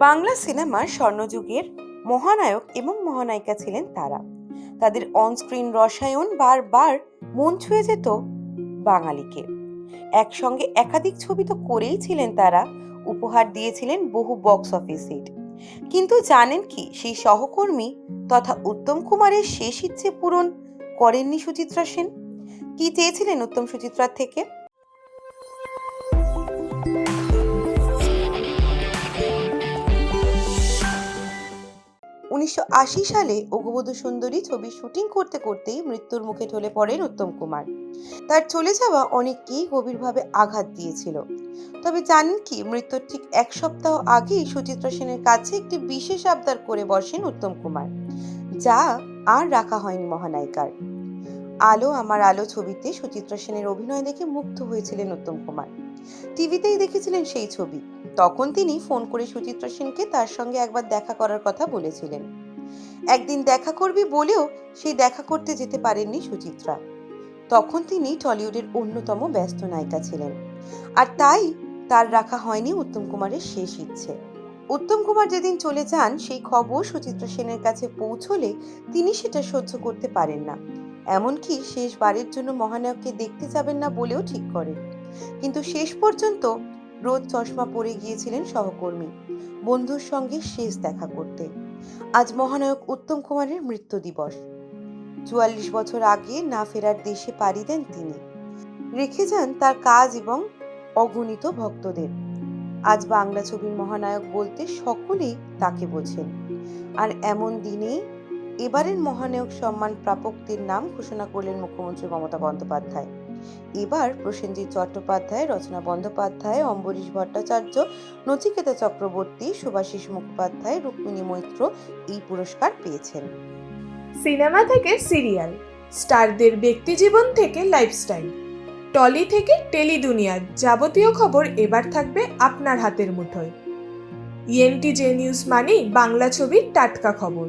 বাংলা সিনেমার স্বর্ণযুগের মহানায়ক এবং মহানায়িকা ছিলেন তারা। তাদের অনস্ক্রিন রসায়ন বারবার মন ছুঁয়ে যেত বাঙালিকে। একসঙ্গে একাধিক ছবি তো করেই ছিলেন তারা, উপহার দিয়েছিলেন বহু বক্স অফিস হিট কিন্তু জানেন কি, সেই সহকর্মী তথা উত্তম কুমারের শেষ ইচ্ছে পূরণ করেননি সুচিত্রা সেন? কি চেয়েছিলেন উত্তম সুচিত্রার থেকে? উনিশশো আশি সালে অঘুবধূ সুন্দরী ছবি শুটিং করতে করতেই মৃত্যুর মুখে ঢলে পড়েন উত্তম কুমার। তার চলে যাওয়া অনেককেই গভীরভাবে আঘাত দিয়েছিল। তবে জানেন কি, মৃত্যুর ঠিক এক সপ্তাহ আগেই সুচিত্রা সেনের কাছে একটি বিশেষ আবদার করে বসেন উত্তম কুমার, যা আর রাখা হয়নি মহানায়িকার। আলো আমার আলো ছবিতে সুচিত্রা সেনের অভিনয় দেখে মুগ্ধ হয়েছিলেন উত্তম কুমার। টিভিতেই দেখেছিলেন সেই ছবি। তখন তিনি ফোন করে সুচিত্রা সেনকে তার সঙ্গে একবার দেখা করার কথা বলেছিলেন। একদিন দেখা করবি বলেও সেই দেখা করতে যেতে পারেননি সুচিত্রা। তখন তিনি টলিউডের অন্যতম ব্যস্ত নায়িকা ছিলেন। আর তাই তার রাখা হয়নি উত্তম কুমারের শেষ ইচ্ছে। উত্তম কুমার যেদিন চলে যান, সেই খবর সুচিত্রা সেনের কাছে পৌঁছলে তিনি সেটা সহ্য করতে পারেন না। এমনকি শেষবারের জন্য মহানায়ককে দেখতে যাবেন না বলেও ঠিক করেন। কিন্তু শেষ পর্যন্ত রোদ চশমা পরে গিয়েছিলেন সহকর্মী, বন্ধুর সঙ্গে শেষ দেখা করতে। আজ মহানায়ক উত্তম কুমারের মৃত্যু দিবস। চুয়াল্লিশ বছর আগে না ফেরার দেশে পাড়ি দেন তিনি। রেখে যান তার কাজ এবং অগণিত ভক্তদের। আজ বাংলা ছবির মহানায়ক বলতে সকলেই তাকে বোঝেন। আর এমন দিনেই এবারের মহানায়ক সম্মান প্রাপকদের নাম ঘোষণা করলেন মুখ্যমন্ত্রী মমতা বন্দ্যোপাধ্যায়। এবার প্রসেনজিৎ চট্টোপাধ্যায়, রচনা বন্দ্যোপাধ্যায়, অম্বরীশ ভট্টাচার্য, নচিকেতা চক্রবর্তী, সুভাষিস মুখোপাধ্যায়, রুক্মিণী মৈত্র এই পুরস্কার পেয়েছেন। সিনেমা থেকে সিরিয়াল, স্টারদের ব্যক্তিজীবন থেকে লাইফস্টাইল, টলি থেকে টেলি দুনিয়ার যাবতীয় খবর এবার থাকবে আপনার হাতের মুঠোয়। ইএনটি জে নিউজ মানেই বাংলা ছবির টাটকা খবর।